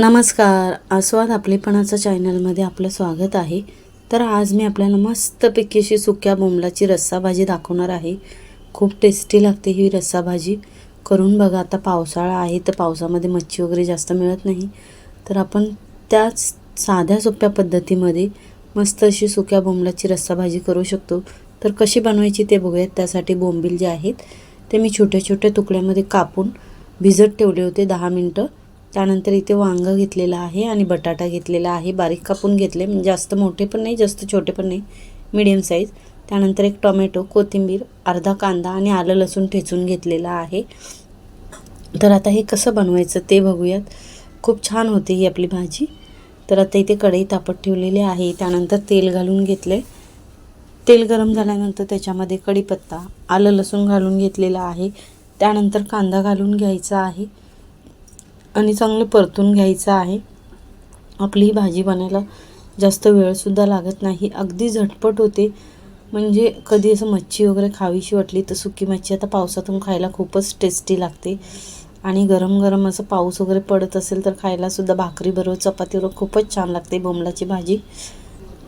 नमस्कार आस्वाद आपलेपणाचं चॅनलमध्ये आपलं स्वागत आहे. तर आज मी आपल्याला मस्तपैकी अशी सुक्या बोंबलाची रस्साभाजी दाखवणार आहे. खूप टेस्टी लागते ही रस्साभाजी. करून बघा आता पावसाळा आहे तर पावसामध्ये मच्छी वगैरे जास्त मिळत नाही. तर आपण त्याच साध्या सोप्या पद्धतीमध्ये मस्त अशी सुक्या बोंबलाची रस्साभाजी करू शकतो. तर कशी बनवायची ते बघूयात. त्यासाठी बोंबील जे आहेत ते मी छोट्या छोट्या तुकड्यामध्ये कापून भिजत ठेवले होते दहा मिनटं. त्यानंतर इथे वांगं घेतलेलं आहे आणि बटाटा घेतलेला आहे. बारीक कापून घेतले. म्हणजे जास्त मोठे पण नाही जास्त छोटे पण नाही. मिडियम साईज त्यानंतर एक टोमॅटो कोथिंबीर अर्धा कांदा आणि आलं लसूण ठेचून घेतलेला आहे. तर आता हे कसं बनवायचं ते बघूयात. खूप छान होते ही आपली भाजी. तर आता इथे कढई तापत ठेवलेली आहे. त्यानंतर तेल घालून घेतले. तेल गरम झाल्यानंतर त्याच्यामध्ये कढीपत्ता आलं लसूण घालून घेतलेलं आहे. त्यानंतर कांदा घालून घ्यायचा आहे. आणि चांगलं परतून घ्यायचं आहे. आपली ही भाजी बनायला जास्त वेळसुद्धा लागत नाही. अगदी झटपट होते. म्हणजे कधी असं मच्छी वगैरे खावीशी वाटली तर सुकी मच्छी. आता पावसातून खायला खूपच टेस्टी लागते. आणि गरम गरम असं पाऊस वगैरे पडत असेल तर खायलासुद्धा भाकरीबरोबर चपातीबरोबर खूपच छान लागते बोंबलाची भाजी.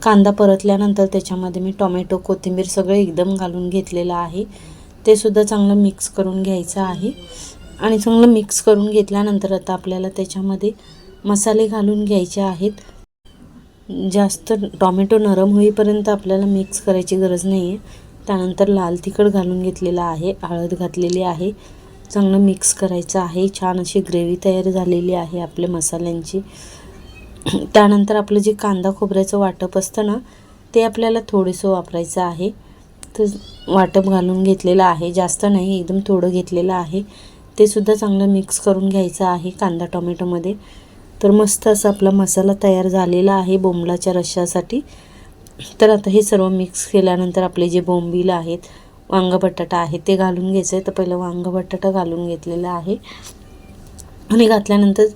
कांदा परतल्यानंतर त्याच्यामध्ये मी टोमॅटो कोथिंबीर सगळं एकदम घालून घेतलेलं आहे. ते सुद्धा चांगलं मिक्स करून घ्यायचं आहे. आणि चांगलं मिक्स करून घेतल्यानंतर आता आपल्याला त्याच्यामध्ये मसाले घालून घ्यायचे आहेत. जास्त टॉमॅटो नरम होईपर्यंत आपल्याला मिक्स करायची गरज नाही आहे त्यानंतर लाल तिखट घालून घेतलेलं आहे हळद घातलेली आहे. चांगलं मिक्स करायचं आहे. छान अशी ग्रेव्ही तयार झालेली आहे आपल्या मसाल्यांची. त्यानंतर आपलं जे कांदा खोबऱ्याचं वाटप असतं ना ते आपल्याला थोडंसं वापरायचं आहे. तर वाटप घालून घेतलेलं आहे. जास्त नाही एकदम थोडं घेतलेलं आहे. ते सुद्धा चांगलं मिक्स करून घ्यायचं आहे कांदा टोमॅटोमध्ये तर मस्त असा आपला मसाला तयार झालेला आहे बोंबलाच्या रश्यासाठी तर आता हे सर्व मिक्स केल्यानंतर आपले जे बोंबील आहेत वांग बटाटा आहे ते घालून घ्यायचं आहे तर पहिलं वांग बटाटा घालून घेतलेलं आहे. आणि घातल्यानंतर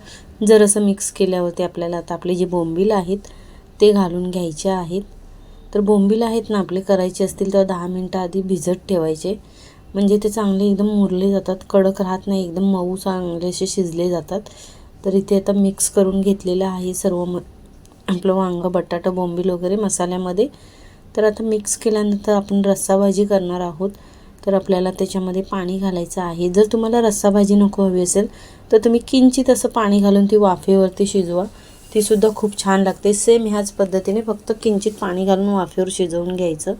जर असं मिक्स केल्यावरती आपल्याला आता आपले जे बोंबील आहेत ते घालून घ्यायचे आहेत. तर बोंबील आहेत ना आपले करायचे असतील तर दहा मिनटं आधी भिजत ठेवायचे. म्हणजे ते चांगले एकदम मुरले जातात कडक राहत नाही एकदम मऊ चांगले असे शिजले जातात. तर इथे आता मिक्स करून घेतलेलं आहे सर्व म आपलं वांगं बटाटा बोंबील वगैरे मसाल्यामध्ये. तर आता मिक्स केल्यानंतर आपण रस्सा भाजी करणार आहोत. तर आपल्याला त्याच्यामध्ये पाणी घालायचं आहे. जर तुम्हाला रस्सा भाजी नको हवी असेल तर तुम्ही किंचित असं पाणी घालून ती वाफेवरती शिजवा. तीसुद्धा खूप छान लागते. सेम ह्याच पद्धतीने फक्त किंचित पाणी घालून वाफेवर शिजवून घ्यायचं.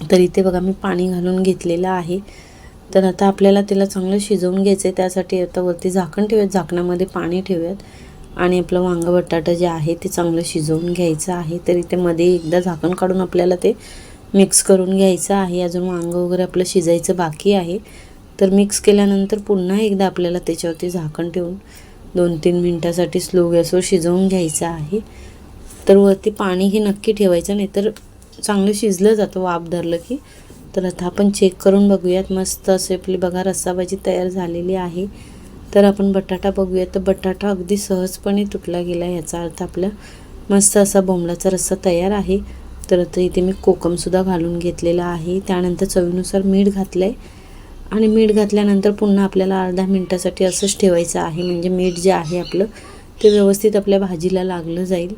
तर इथे बघा मी पाणी घालून घेतलेलं आहे. तर आता आपल्याला त्याला चांगलं शिजवून घ्यायचं आहे. त्यासाठी आता वरती झाकण ठेवूयात. झाकणामध्ये पाणी ठेवूयात. आणि आपलं वांगं बटाटा जे आहे ते चांगलं शिजवून घ्यायचं आहे. तर इथे मध्ये एकदा झाकण काढून आपल्याला ते मिक्स करून घ्यायचं आहे. अजून वांगं वगैरे आपलं शिजायचं बाकी आहे. तर मिक्स केल्यानंतर पुन्हा एकदा आपल्याला त्याच्यावरती झाकण ठेवून दोन तीन मिनटासाठी स्लो गॅसवर शिजवून घ्यायचं आहे. तर वरती पाणी हे नक्की ठेवायचं नाही तर चांगलं शिजलं जातं वाफ धरलं की. तर आता आपण चेक करून बघूयात. मस्त असे आपली बघा रस्साभाजी तयार झालेली आहे. तर आपण बटाटा बघूयात. तर बटाटा अगदी सहजपणे तुटला गेला याचा अर्थ आपला मस्त असा बोंबलाचा रस्सा तयार आहे. तर आता इथे मी कोकमसुद्धा घालून घेतलेला आहे. त्यानंतर चवीनुसार मीठ घातलं आहे आणि मीठ घातल्यानंतर पुन्हा आपल्याला अर्धा मिनटासाठी असंच ठेवायचं आहे. म्हणजे मीठ जे आहे आपलं ते व्यवस्थित आपल्या भाजीला लागलं जाईल.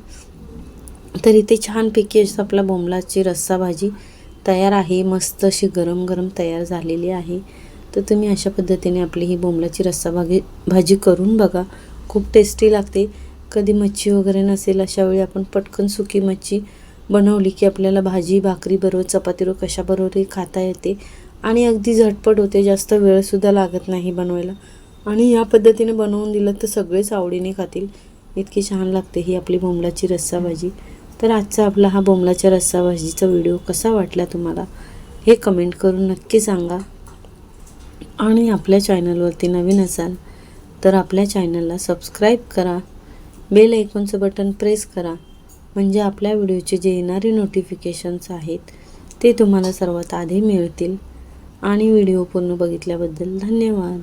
तर इथे छानपैकी असं आपला बोंबलाची रस्सा भाजी तयार आहे. मस्त अशी गरम गरम तयार झालेली आहे. तर तुम्ही अशा पद्धतीने आपली ही बोंबलाची रस्सा भाजी भाजी करून बघा. खूप टेस्टी लागते. कधी मच्छी वगैरे नसेल अशा वेळी आपण पटकन सुकी मच्छी बनवली की आपल्याला भाजी भाकरी बरोबर चपातीबरोबर कशाबरोबरही खाता येते. आणि अगदी झटपट होते. जास्त वेळसुद्धा लागत नाही बनवायला. आणि या पद्धतीने बनवून दिलं तर सगळेच आवडीने खातील. इतकी छान लागते ही आपली बोंबलाची रस्सा भाजी. तर आजचा आपला हा बोंबलाच्या रस्सा भाजीचा व्हिडिओ कसा वाटला तुम्हाला हे कमेंट करून नक्की सांगा. आणि आपल्या चॅनलवरती नवीन असाल तर आपल्या चॅनलला सबस्क्राईब करा. बेल ऐकूनचं बटन प्रेस करा. म्हणजे आपल्या व्हिडिओचे जे येणारे नोटिफिकेशन्स आहेत ते तुम्हाला सर्वात आधी मिळतील. आणि व्हिडिओ पूर्ण बघितल्याबद्दल धन्यवाद.